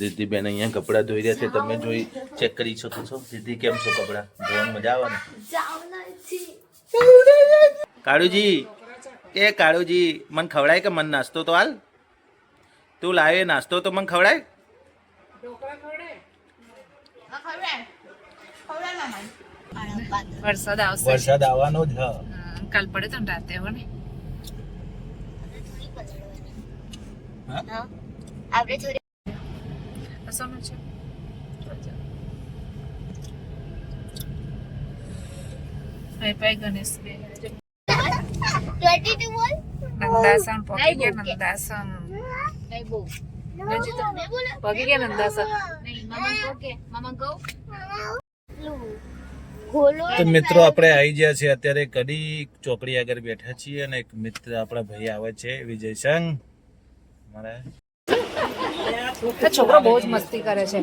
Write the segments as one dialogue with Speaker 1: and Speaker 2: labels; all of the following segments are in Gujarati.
Speaker 1: રિદ્ધિબેન અહીંયા કપડાં ધોઈ રહ્યા છે. તમે જોઈ ચેક કરી શકો છો. રિદ્ધિ કેમ છો કપડાં ધોવાનું મજા આવે ને? કાળુજી એ કાળુજી મને ખવડાય કે મને નાસ્તો તો હાલ? તું લાવે નાસ્તો તો મને ખવડાય?
Speaker 2: વરસાદ આવશે.
Speaker 1: વરસાદ આવવાનો જ હા.
Speaker 2: હા, કાલ પડે તો રાતે હવે ને?
Speaker 3: આપણે
Speaker 2: છે નંદાસન પગી ગયા નંદાસન
Speaker 3: નહીં બહુ
Speaker 2: તો પગી ગયા નંદાસન
Speaker 3: નહીં મામા કહો કે મામા કહો
Speaker 1: તો મિત્રો આપણે આવી ગયા છીએ અત્યારે કડી ચોકડી આગળ બેઠા છીએ અને એક મિત્ર આપણા ભાઈ આવે છે વિજય સંઘ મારા
Speaker 2: છોકરો બહુ જ મસ્તી કરે છે.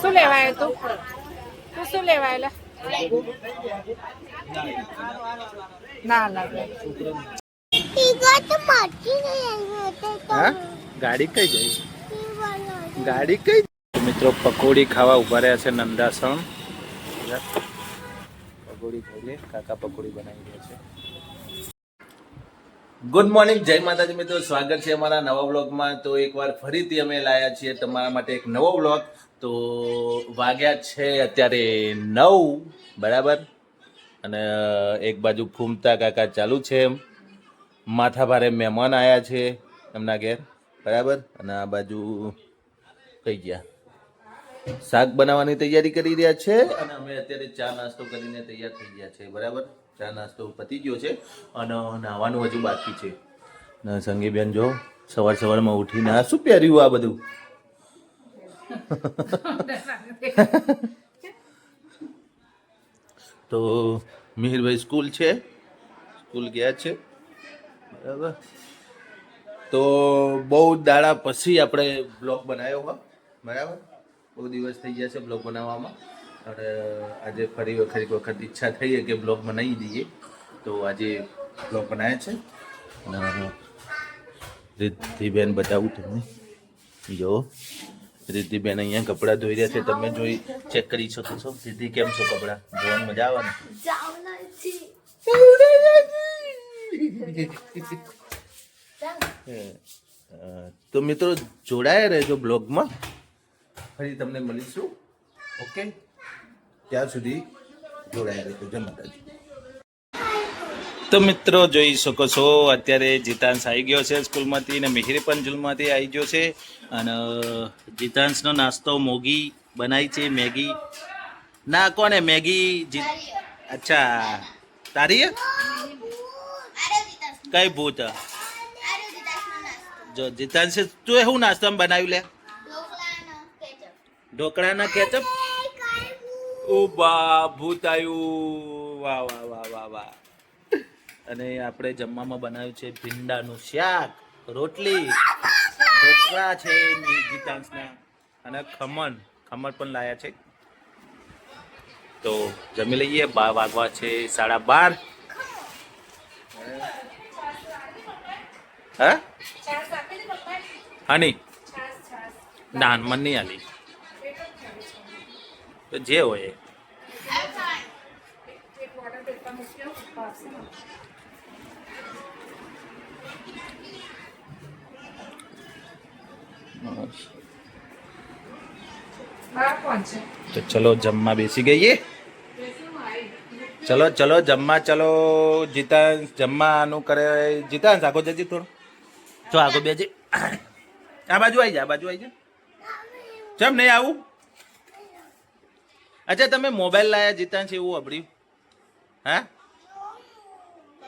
Speaker 2: શું લેવાય તું તું શું લેવાય ના લાગે
Speaker 1: ગાડી કઈ જાય? ગાડી કઈ મિત્રો, પકોડી ખાવા ઊભા રહ્યા છે નંદાસણ. પકોડી ખાઈ લે કાકા પકોડી બનાવી રહ્યા છે. ગુડ મોર્નિંગ જય માતાજી મિત્રો. સ્વાગત છે અમારા નવા બ્લોગમાં તો એકવાર ફરીથી અમે લાયા છીએ તમારા માટે એક નવો બ્લોગ તો વાગ્યા છે અત્યારે નવ, બરાબર? અને એક બાજુ ફૂમતા કાકા ચાલુ છે. માથા ભારે મહેમાન આવ્યા છે એમના ઘેર, બરાબર? અને આ બાજુ કઈ ગયા. શાક બનાવવાની તૈયારી કરી રહ્યા છે અને અમે અત્યારે ચા નાસ્તો કરીને તૈયાર થઈ ગયા છે, બરાબર? ચા નાસ્તો પતી ગયો છે અને નાહવાનું હજુ બાકી છે. ને સંગીબેન જો સવાર સવારમાં ઉઠીને આ શું પહેર્યું આ બધું? તો મિહિરભાઈ સ્કૂલ છે? સ્કૂલ ગયા છે? બરાબર. તો બહુ દાડા પછી આપણે બ્લોગ બનાવ્યો હોય બરાબર? બહુ દિવસ થઈ ગયા છે બ્લોગ બનાવવામાં. અને આજે ફરી વખત એક વખત ઈચ્છા થઈ કે બ્લોગ બનાવી દઈએ. તો આજે બ્લોગ બનાવ્યા છે. અને રિદ્ધિબેન બતાવું તમને. જો રિદ્ધિબેન અહીંયા કપડાં ધોઈ રહ્યા છે. તમે જોઈ ચેક કરી શકો છો. રિદ્ધિ કેમ છો કપડાં? ધોવાની મજા આવે તો મિત્રો જોડાયા રહેજો બ્લોગમાં. ફરી તમને મળીશું. ઓકે? ત્યાં સુધી જોડાયા રહેજો. જય માતાજી. તો મિત્રો જોઈ શકો છો અત્યારે જીતાંશ આવી ગયો છે સ્કૂલમાંથી અને મિહિર પણ જૂલમાંથી આવી ગયો છે. અને જીતાંશનો નાસ્તો મોગી બનાવી છે મેગી. ના કોને મેગી જી અચ્છા તારી હે? કઈ ભૂત? જો જીતાંશ તું એ શું નાસ્તામાં બનાવ્યું લે? ઢોકળાના કેચઅપ ઓ બા ભૂત આવ્યું વાહ વાહ વાહ વાહ વાહ. અને આપણે જમવામાં બનાવ્યું છે ભીંડાનું શાક રોટલી ઢોકળા છે જીતાંશના અને ખમણ ખમણ પણ લાયા છે. તો જમી લઈએ બા વાગવા છે સાડા બાર. હા? હની ના મન નહીં આલી. તો જે હોય તો ચલો જમવા બેસી ગઈએ. ચલો ચલો, જમવા, ચલો જીતાંશ જમવાનું કરે જીતાંશ આગો જજી થોડું. તો આગો બેજી. આ બાજુ આવી જા, આ બાજુ આવી જા. ચમ નહીં આવું. અચ્છા, તમે મોબાઈલ લાયા છે એવું અભડ્યું હા?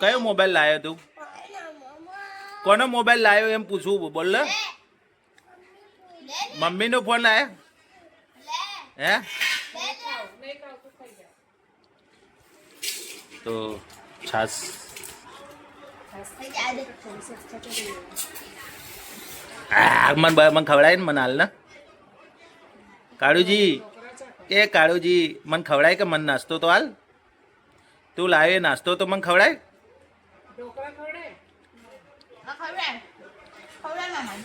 Speaker 1: કયો મોબાઈલ લાયો તું? કોનો મોબાઈલ લાયો એમ પૂછવું બોલ મમ્મીનો ફોન લાયા? હે? તો છાસ. મને મને ખવડાય ને મને હાલ ને. કાળુજી. એ કાળુજી મને ખવડાય કે મને નાસ્તો તો હાલ? તું લાવે નાસ્તો તો મને ખવડાય?
Speaker 3: મામા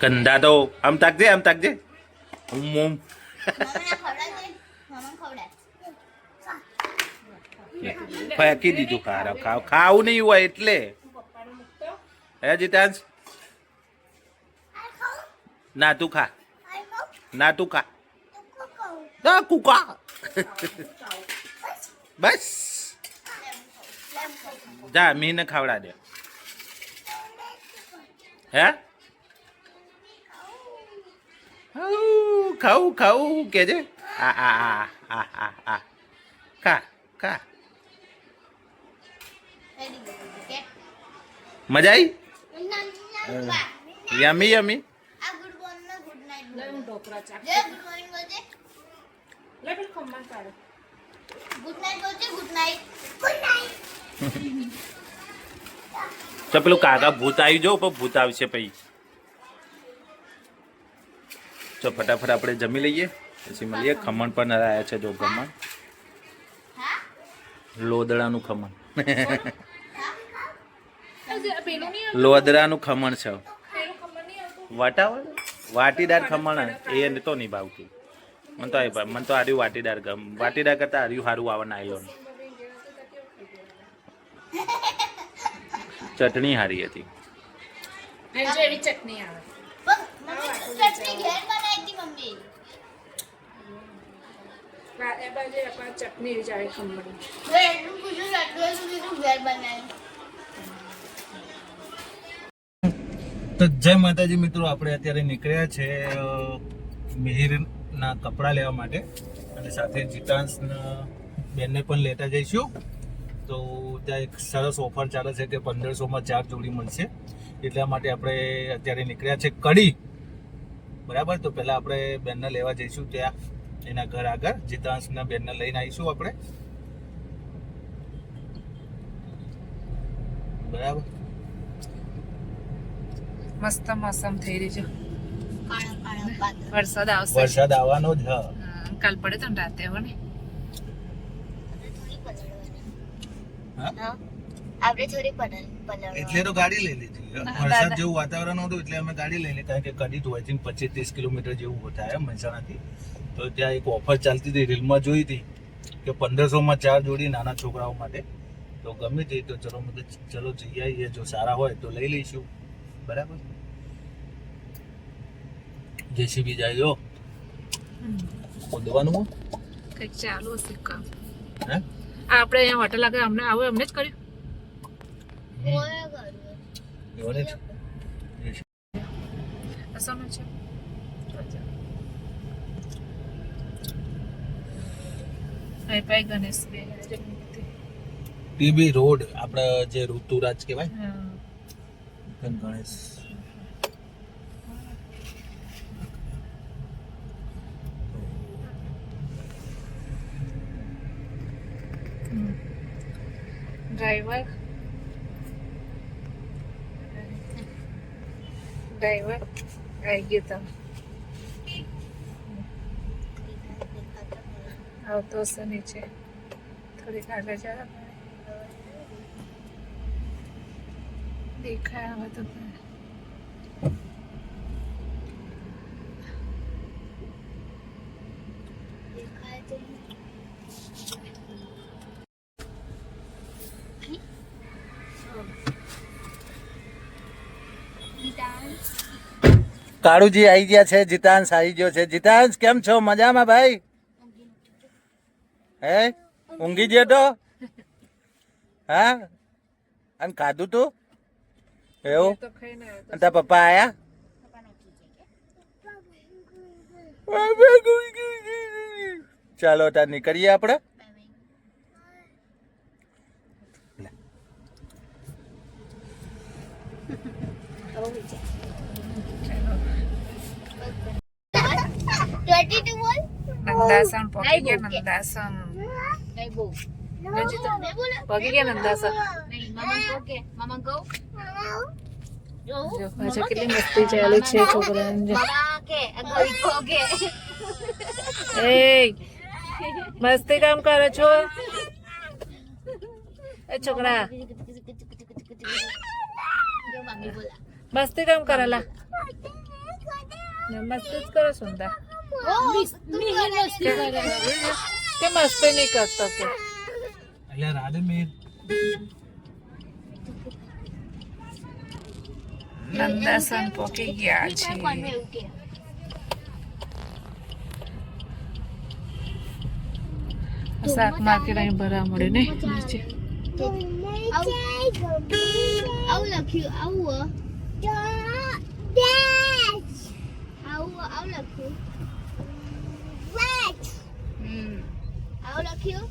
Speaker 1: કંધા તો આમ તાકજે આમ તાકજે. ઉમ ફેંકી દીધું ખારા. ખાવ ખાવું નહીં હોય એટલે. હે જીતાંશ? ના તું ખા. ના તું ખા. ના કુકા બસ. જા મીને ખાવડા દે. હે? ખાવું ખાવું કેજે આ આ આ આ આ આ. ખા ખા. મજા આવી યમી યમી.
Speaker 2: લઈ હું ઢોકળા ચાક લઈ પેલું ખમણ કાઢો
Speaker 3: ગુડ નાઇટ બોલજે ગુડ નાઇટ ગુડ નાઇટ
Speaker 1: તો પેલું કાકા ભૂત આવી જો પણ ભૂત આવશે પછી. તો ફટાફટ આપણે જમી લઈએ. પછી મળીએ. ખમણ પણ આવ્યા છે જો ખમણ. લોદડાનું ખમણ લોદડાનું ખમણ છે.
Speaker 2: પેલું ખમણ નહીં આવતું?
Speaker 1: વાટાવળ? વાટીદાર ખમણ એ તો નહીં ભાવતું. મને તો આ મને તો આર્યું વાટીદાર ગમ. વાટીદાર કરતા આર્યું સારું આવે નાયલોન. ચટણી હારી હતી.
Speaker 2: ચટણી
Speaker 3: તું ઘેર બનાવી
Speaker 1: તો જય માતાજી મિત્રો આપણે અત્યારે નીકળ્યા છે અ, મિહિરના કપડાં લેવા માટે અને સાથે જીતાંશના બેનને પણ લેતા જઈશું. તો ત્યાં એક સરસ ઓફર ચાલે છે કે પંદરસોમાં ચાર જોડી મળશે. એટલા માટે આપણે અત્યારે નીકળ્યા છે કડી. બરાબર? તો પહેલાં આપણે બેનને લેવા જઈશું ત્યાં, એના ઘર આગળ. જીતાંશના બેનને લઈને આવીશું આપણે. બરાબર?
Speaker 2: મસ્ત મોસમ થઈ રહી છે. વરસાદ આવશે.
Speaker 1: વરસાદ આવવાનો જ હા.
Speaker 2: કાલ પડે તો રાતે હો ને?
Speaker 1: એટલે તો ગાડી લઈ લીધી. વરસાદ જેવું વાતાવરણ હતું એટલે અમે ગાડી લઈ લીધી. કારણ કે કડી તો આઈ થિંક પચીસ ત્રીસ કિલોમીટર જેવું થાય મહેસાણાથી. તો ત્યાં એક ઓફર ચાલતી હતી રીલમાં જોઈ હતી કે પંદરસોમાં ચાર જોડી નાના છોકરાઓ માટે. તો ગમે તે તો ચલો ચલો જઈ આવીએ જો સારા હોય તો લઈ લઈશું. બરાબર? જેસીબી જાય જો. ખોદવાનું
Speaker 2: કંઈક ચાલુ હશે કામ.
Speaker 1: હે?
Speaker 2: આપણે અહીંયા હોટલ આગળ અમને આવું એમને જ કર્યું?
Speaker 1: ટીબી રોડ આપણે જે ઋતુરાજ કહેવાય. ગણેશ.
Speaker 2: ડ્રાઈવર ડ્રાઈવર આવી ગયો તમે આવતો હશે નીચે થોડીક આગળ જરા દેખાય હવે તો
Speaker 1: કાળુજી આવી ગયા છે જીતાંશ આવી ગયો છે. જીતાંશ કેમ છો? મજામાં ભાઈ? હે? ઊંઘી ગયો તો? હા? અને ખાધું તું? એવું? અને પપ્પા આયા? ચાલો તાર નીકળીએ આપણે.
Speaker 2: Oh, yeah. કેટલી મસ્તી ચાલે છે એ મસ્તી કામ કરે છો એ છોકરા મસ્તી કામ કરેલા મસ્તી જ કરો સુંદર કે મસ્તી નહીં કરતો કે
Speaker 1: એટલે રાધે મેં
Speaker 2: નંદાસન પોકી ગયા છે શાક માર્કેટ અહીં ભરા મળે ને નીચે
Speaker 3: આવું લખ્યું આવું લખ્યું આવું લખ્યું?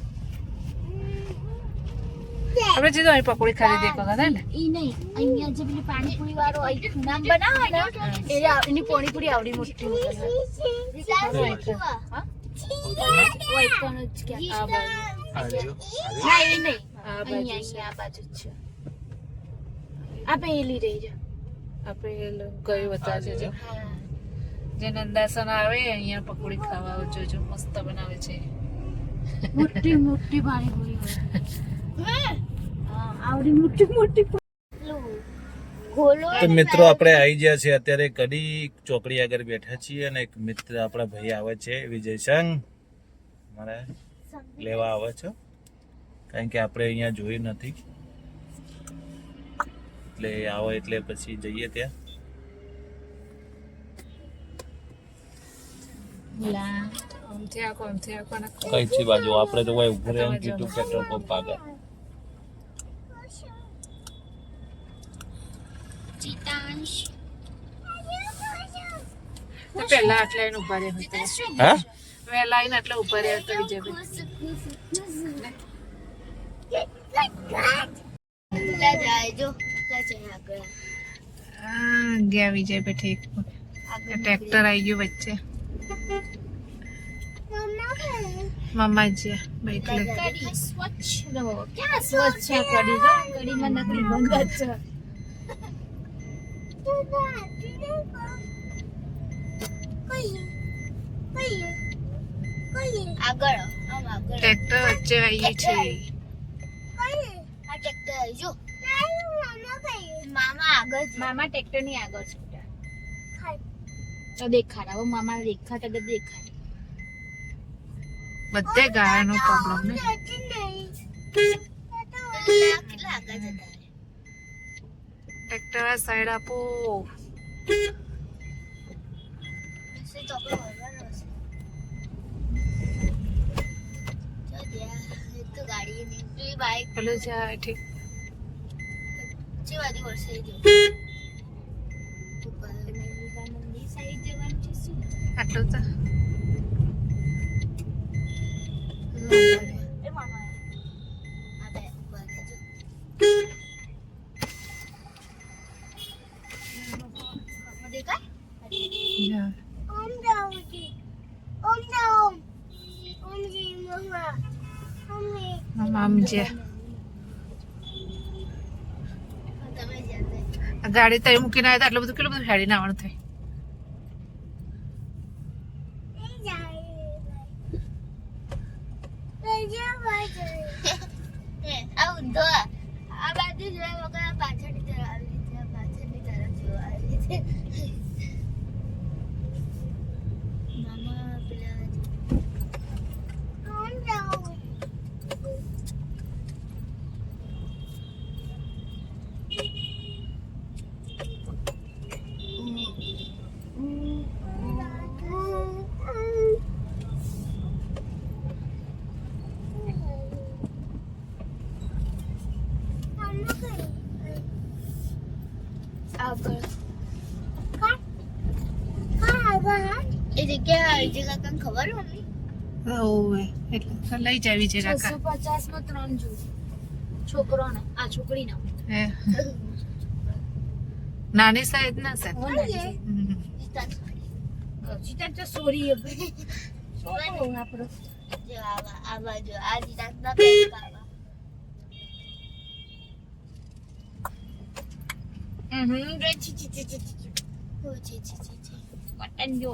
Speaker 2: આપણે જીધું અહીં પકોડી ખાલી દેખો વખત ને?
Speaker 3: ઈ નહીં. અહીંયા જે પેલી પાણીપુરી વાળો અહીં ખૂણામ બનાવે ને એ એની પાણીપુરી આવડી મોટી એ જે
Speaker 2: નંદાસન આવે અહીંયા પકોડી ખાવા જોજો મસ્ત બનાવે છે.
Speaker 3: મોટી મોટી પાણીપુરી આવડી મોટી મોટી
Speaker 1: તો મિત્રો આપણે આવી ગયા છે અત્યારે કડી ચોકડી આગળ બેઠા છીએ અને એક મિત્ર આપણા ભાઈ આવે છે વિજય સંઘ મારે લેવા આવે છે. કારણ કે આપણે અહીંયા જોયું નથી. એટલે આવે એટલે પછી જઈએ ત્યાં. કઈ છે બાજુ? આપણે તો કોઈ ઉભરે એમ કીધું પેટ્રોલ પંપ આગળ
Speaker 2: આટલા એને ઊભા રહ્યા હતા.
Speaker 1: હા?
Speaker 2: આવીને આટલા ઊભા રહ્યા હતા વિજયભાઈ હા ગયા વિજયભાઈ ઠીક. ટ્રેક્ટર આવી ગયું વચ્ચે. મમ્મા જ બાઈક લે
Speaker 3: કડી સ્વચ્છ રહો. ક્યાં સ્વચ્છ છે કડી? જો કડીમાં નકલી બંધ છે. આગળ આમ આગળ.
Speaker 2: ટ્રેક્ટર વચ્ચે આવી છે.
Speaker 3: આ ટ્રેક્ટર જો. મામા આગળ મામા ટ્રેક્ટરની આગળ છે. તો દેખાડ. હવે મામા દેખાતા તો દેખાડ.
Speaker 2: બધે ગાયનો પ્રોબ્લેમ ને
Speaker 3: કેટલા આગળ જતા રહે
Speaker 2: ટ્રેક્ટર સાઈડ આપો
Speaker 3: હશે તો આપણે વળવાનો હશે. જો ત્યાં એક તો ગાડી નહીં પેલી બાઈક
Speaker 2: પેલું જાય ઠીક
Speaker 3: જે બાજુ
Speaker 2: આમ આ ગાડી તઈ મૂકીને આવ્યા એટલું બધું કેટલું બધું હેડીને આવવાનું થાય
Speaker 3: આ ઊંધો આ બાજુ જોયા વગર આ પાછળની તરફ આવી રીતે આ પાછળની તરફ જોવા આવી રીતે મામા પેલા આગળ એ જગ્યા એ ખબર મમ્મી?
Speaker 2: ઓવે. એટલે લઈ જાવી છે કાકા.
Speaker 3: છસો પચાસમાં ત્રણ જુ. છોકરો આ છોકરી
Speaker 2: હે. નાની સાહેબ ના સાહેબ.
Speaker 3: જીતા તો સોરી આપણો. જો આવા આ બાજુ આ જીતા ના આવા હમ રે છી છી છી છી ઓ છી છી છી છી જો.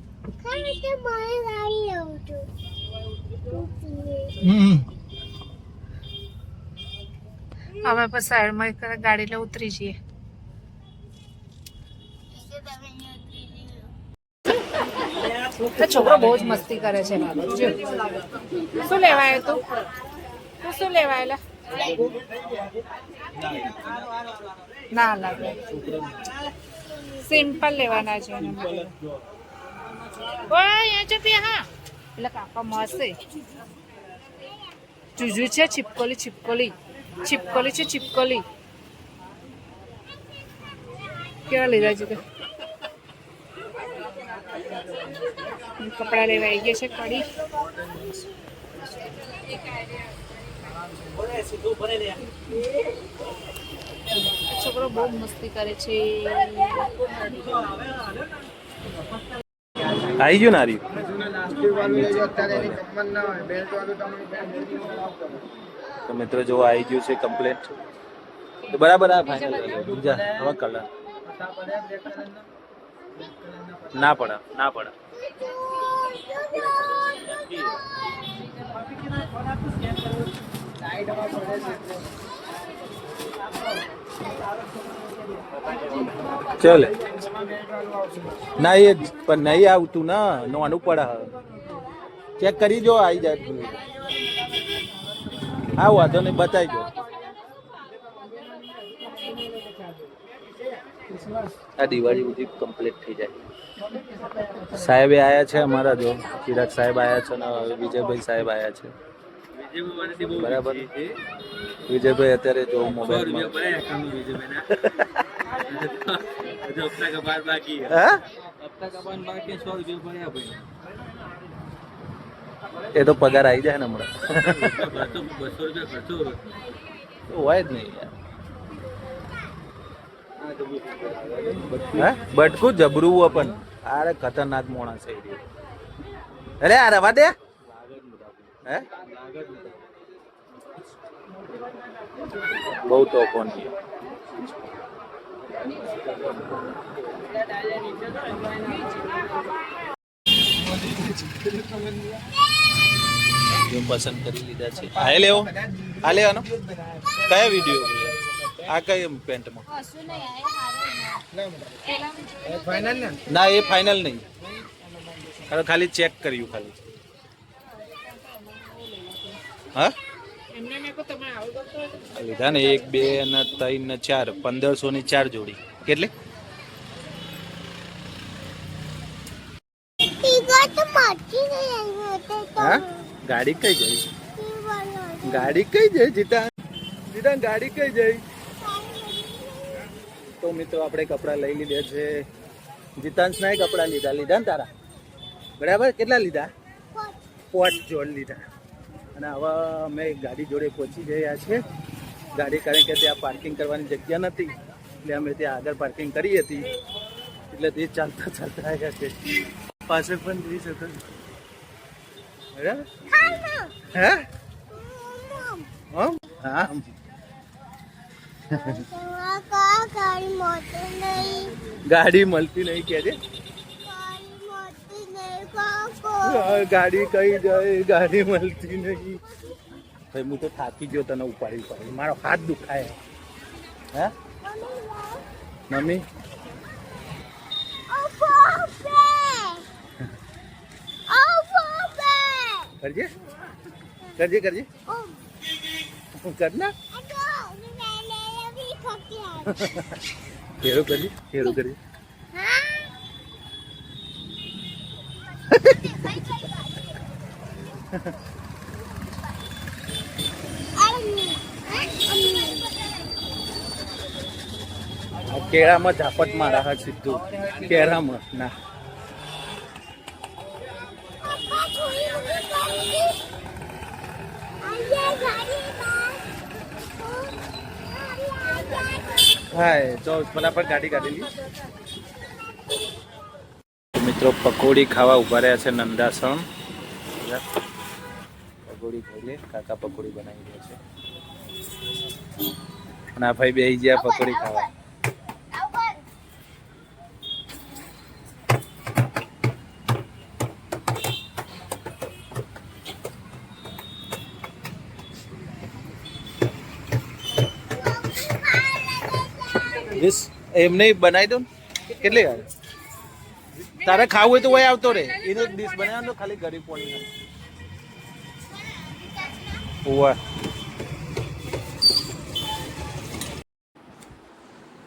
Speaker 3: હવે
Speaker 2: સાઈડમાં એક ગાડી લઈ ઉતરી જઈએ. છોકરો બહુ જ મસ્તી કરે છે. શું લેવાય તું? તું શું લેવાય ના લાગે સિમ્પલ લેવાના છે ઓય અહીંયા છે તે હા એટલે કાકા મળશે જુજુ છે ચિપકોલી ચિપકોલી ચિપકોલી છે ચિપકોલી કેવા લીધા છે તે કપડા લેવા આવી ગયા છે કડી છોકરો બહુ મસ્તી કરે છે
Speaker 1: આવી ગયું ને આર્યું? તો મિત્રો જો આવી ગયું છે કમ્પ્લેટ તો બરાબર આ ફાઈનલ બીજા હવે કલર ના પડે ના પડે. ચાલે. ના એ પણ નહીં આવતું ને નોનું પડે ચેક કરી જો આવી જાય. હા વાંધો નહીં બતાવી દો. આ દિવાળી બધી કમ્પ્લીટ થઈ જાય. સાહેબે આયા છે અમારા જો. ચિરાગ સાહેબ આયા છે ને હવે વિજયભાઈ સાહેબ આયા છે. બરાબર. વિજયભાઈ અત્યારે જો મોબાઈલમાં એ તો પગાર આવી જાય ને હમણાં. હોય જ નહીં યાર. બટકું જબરું પણ. અરે ખતરનાક મોણા છે અરે આ રવા દે. હે? બહુ તો કોણ હું પસંદ કરી લીધા છે. હા લેવો. હા લેવાનો. કયા વીડિયો આ કઈ પેન્ટમાં ના? એ ફાઇનલ નહીં. ખાલી ચેક કર્યું ખાલી. હા? લીધા ને એક બે ને ત્રણ ને ચાર. પંદરસો ની ચાર જોડી. કેટલી? ગાડી કઈ જઈ? ગાડી કઈ જઈ જીતા જીતા ગાડી કઈ જઈ? તો મિત્રો આપણે કપડાં લઈ લીધા છે. જીતાંશના કપડાં લીધા. લીધા ને તારા? બરાબર? કેટલા લીધા? પોટ જોડ લીધા. અને હવે અમે ગાડી જોડે પહોંચી ગયા છે. ગાડી કારણ કે ત્યાં પાર્કિંગ કરવાની જગ્યા નથી એટલે અમે ત્યાં આગળ પાર્કિંગ કરી હતી. એટલે તે ચાલતા ચાલતા આવ્યા છે. પાસે પણ જઈ શકો હે? હમ? હા
Speaker 3: ગાડી
Speaker 1: ગાડી મળતી નહીં કે છે?
Speaker 3: ગાડી
Speaker 1: કઈ જાય ગાડી મળતી નહીં. ભાઈ હું તો થાકી ગયો તને ઉપાડી ઉપાડી. મારો હાથ દુખાય. હે? મમ્મી? કરજે? કરજે કરજે? કર ના? ફેરો કરજે ફેરો કરજે આ કેળામાં ઝાપટ મારા હા સીધું. કેળામાં. ના. હાય તો ફટાફટ ગાડી કાઢેલી મિત્રો, પકોડી ખાવા ઊભા રહ્યા છે નંદાસણ. પકોડી ખાઈ કાકા પકોડી બનાવી દે છે. અને ભાઈ બેસી ગયા પકોડી ખાવા. વીસ એમ નહીં? બનાવી દો ને. કેટલી વાર? તારે ખાવું હોય તો વય આવતો રે. એનો ડીશ બનાવવાનો, ખાલી ગરીબ પોણી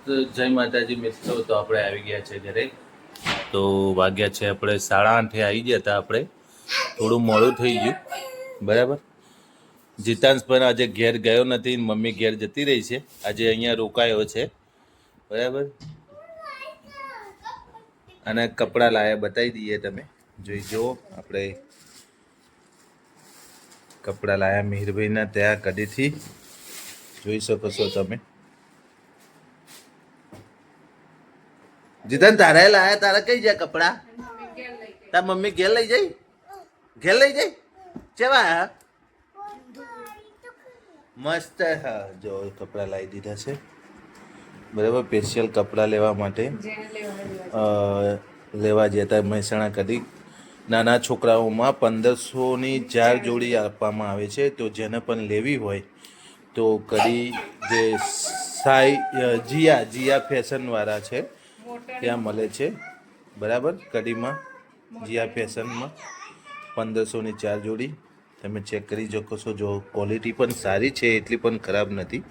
Speaker 1: તો જય માતાજી મિત્રો, તો આપણે આવી ગયા છે ઘરે. તો વાગ્યા છે આપણે સાડા આઠે આવી ગયા હતા આપણે. થોડું મોડું થઈ ગયું. બરાબર? જીતાંશ પણ આજે ઘેર ગયો નથી, મમ્મી ઘેર જતી રહી છે. આજે અહીંયા રોકાયો છે. બરાબર? અને કપડાં લાયા, બતાવી દઈએ તમે. જોઈ, જુઓ, આપણે કપડાં લાયા મિહિરભાઈના ત્યાં કદીથી જોઈ શકો છો તમે. જીતન તારે લાયા તારા કઈ જાય કપડાં? તાર મમ્મી ઘેર લઈ જઈ? ઘેર લઈ જઈ? કેવા મસ્ત હા. જો કપડાં લાવી દીધા છે. બરાબર સ્પેશિયલ કપડાં લેવા માટે. લેવા જતા મહેસાણા કદી નાના છોકરાઓમાં પંદરસોની ચાર જોડી આપવામાં આવે છે, તો જેને પણ લેવી હોય, તો કદી જે સાઈ જીયા જીયા ફેશનવાળા છે, ત્યાં મળે છે. બરાબર? કડીમાં જીયા ફેશનમાં પંદરસોની ચાર જોડી. તમે ચેક કરી શકો છો, જો ક્વોલિટી પણ સારી છે, એટલી પણ ખરાબ નથી.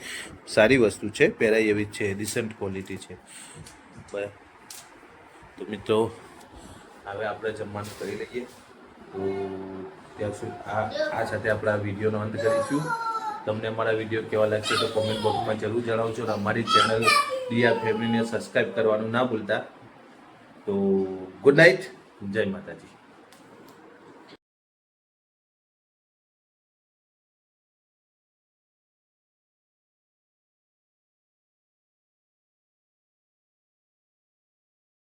Speaker 1: સારી વસ્તુ છે પહેરાય એવી છે રિસન્ટ ક્વોલિટી છે. બરાબર. તો મિત્રો હવે આપણે જમવાનું કરી લઈએ. તો ત્યાં સુધી આ આ સાથે આપણે આ વિડીયોનો અંત કરીશું. તમને અમારા વીડિયો કેવા લાગશે તો કોમેન્ટ બોક્સમાં જરૂર જણાવજો અને અમારી ચેનલ ડીઆર ફેમિલીને સબસ્ક્રાઈબ કરવાનું ના ભૂલતા. તો ગુડ નાઇટ જય માતાજી.